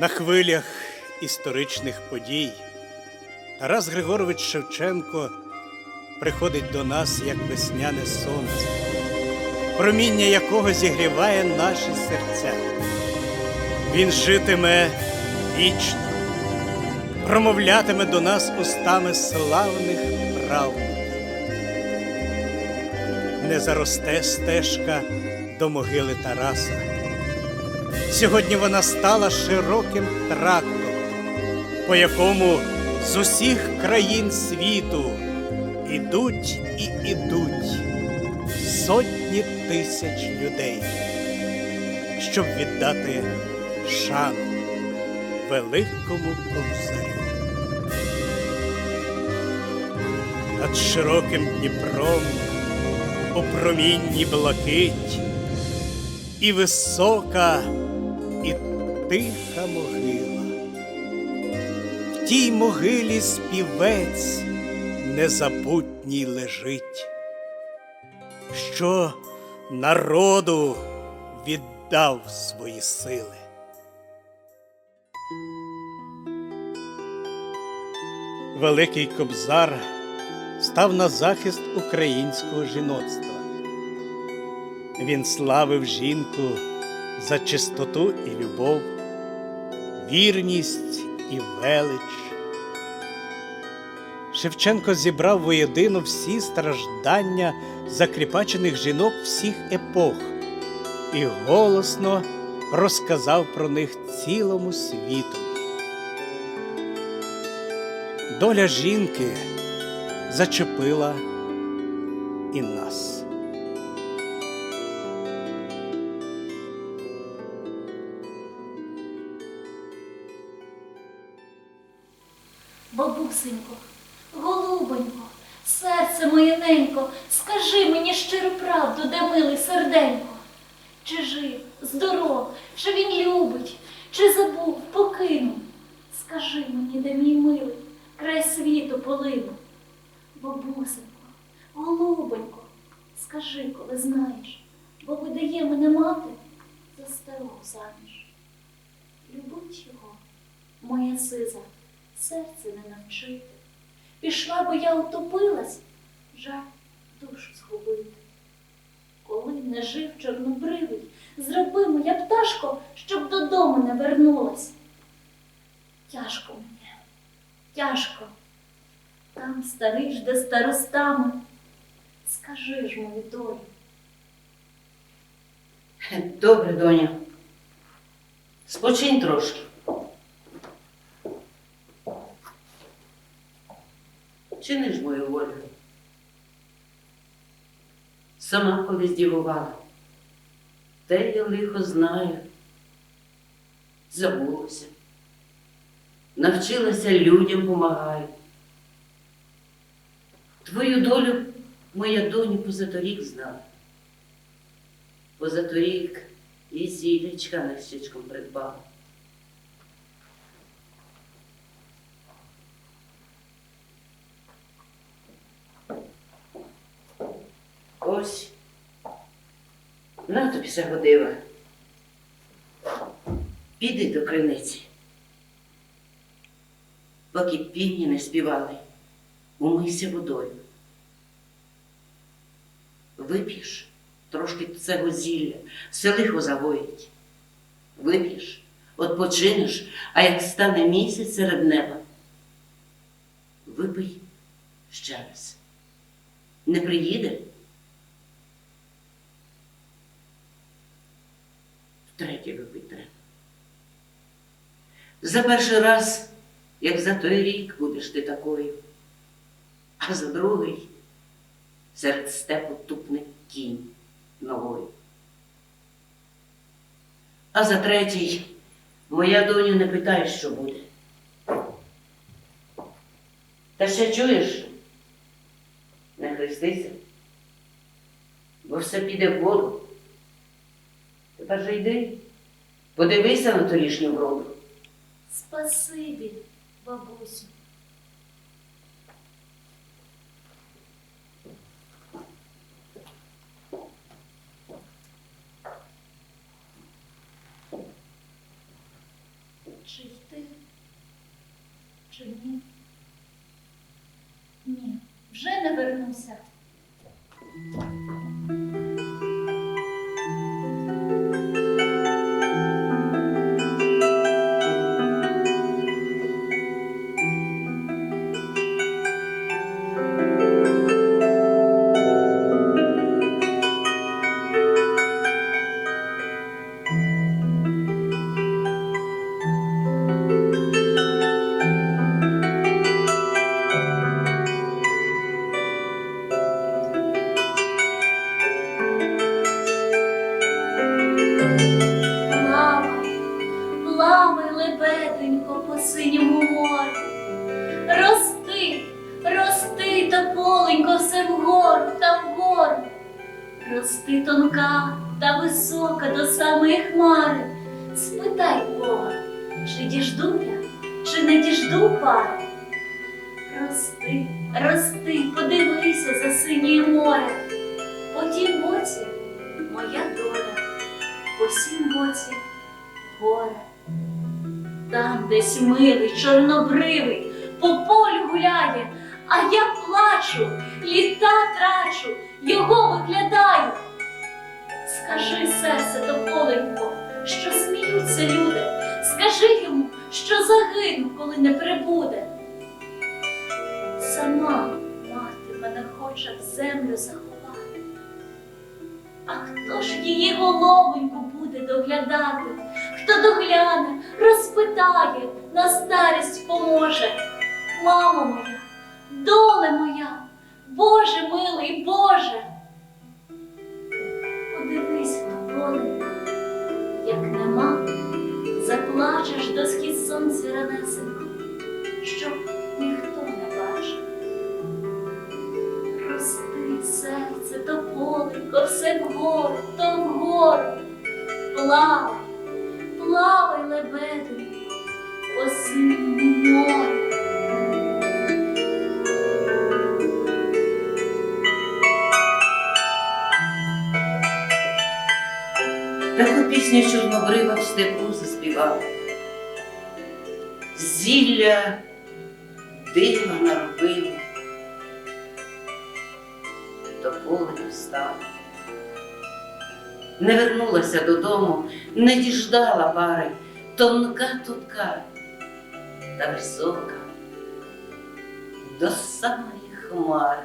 На хвилях історичних подій Тарас Григорович Шевченко приходить до нас як весняне сонце, проміння якого зігріває наші серця. Він житиме вічно, промовлятиме до нас устами славних правнуків. Не заросте стежка до могили Тараса. Сьогодні вона стала широким трактом, по якому з усіх країн світу ідуть і ідуть сотні тисяч людей, щоб віддати шану великому кобзарю. Над широким Дніпром у промінні блакить і висока, тиха могила. В тій могилі співець незабутній лежить, що народу віддав свої сили. Великий Кобзар став на захист українського жіноцтва. Він славив жінку за чистоту і любов, вірність і велич. Шевченко зібрав воєдину всі страждання закріпачених жінок всіх епох і голосно розказав про них цілому світу. Доля жінки зачепила і нас. Бабусенько, голубонько, серце моє ненько, скажи мені щиру правду, де милий серденько. Чи жив, здоров, чи він любить, чи забув, покинув? Скажи мені, де мій милий, край світу полину. Бабусенько, голубонько, скажи, коли знаєш, бо видає мене мати за старого заміж. Любить його, моя сиза, серце не навчити. Пішла би я утопилась, жаль душу згубити. Коли не жив чорнобривий, зроби моя пташко, щоб додому не вернулась. Тяжко мені, тяжко. Там старий жде старостами. Скажи ж мою долю. Добре, доня. Спочинь трошки. Мою волю. Сама колись дівувала. Те я лихо знаю. Забулася. Навчилася людям помагаю. Твою долю моя доню позаторік знала. Позаторік і зілячка нащечком придбала. Ось. На тобі загодила. Піди до криниці. Поки півні не співали, умийся водою. Вип'єш трошки цього зілля, все лихо загоїть. Вип'єш, odpoczynеш, а як стане місяць серед неба, випий ще раз. Не приїде? Випить треба. За перший раз, як за той рік будеш ти такою, а за другий серед степу тупне кінь ногою. А за третій моя доню не питай, що буде. Та ще чуєш? Не хрестися, бо все піде в воду. Же йди, подивися на торішню вроду. Спасибі, бабусю. Чи йти? Чи ні? Ні, вже не вернуся. Синьому морю. Рости, рости, тополенько, все вгору та вгору. Рости тонка та висока до самої хмари. Спитай Бога, чи діжду я, чи не діжду пари. Рости, рости, подивися за синє море. По тій боці моя доля по сім боці горе. Там десь милий, чорнобривий, по полю гуляє, а я плачу, літа трачу, його виглядаю. Скажи, серце тополенько, що сміються люди, скажи йому, що загину, коли не прибуде. Сама мати мене хоче в землю заховати. А хто ж її головоньку буде доглядати? Хто догляне, розпитає, на старість поможе. Мамо моя, доле моя, Боже милий, Боже. Подивись на поле, як нема, заплачеш до схід сонця ранесенько, щоб ніхто не бачив. Рости, серце, то полинко, все вгору. Лебеденько, по синьому. Таку пісню чорнобрива в степу заспівав. Зілля дива наробила, до поля встала. Не вернулася додому, не діждала пари, тонка тутка та висока до самої хмари.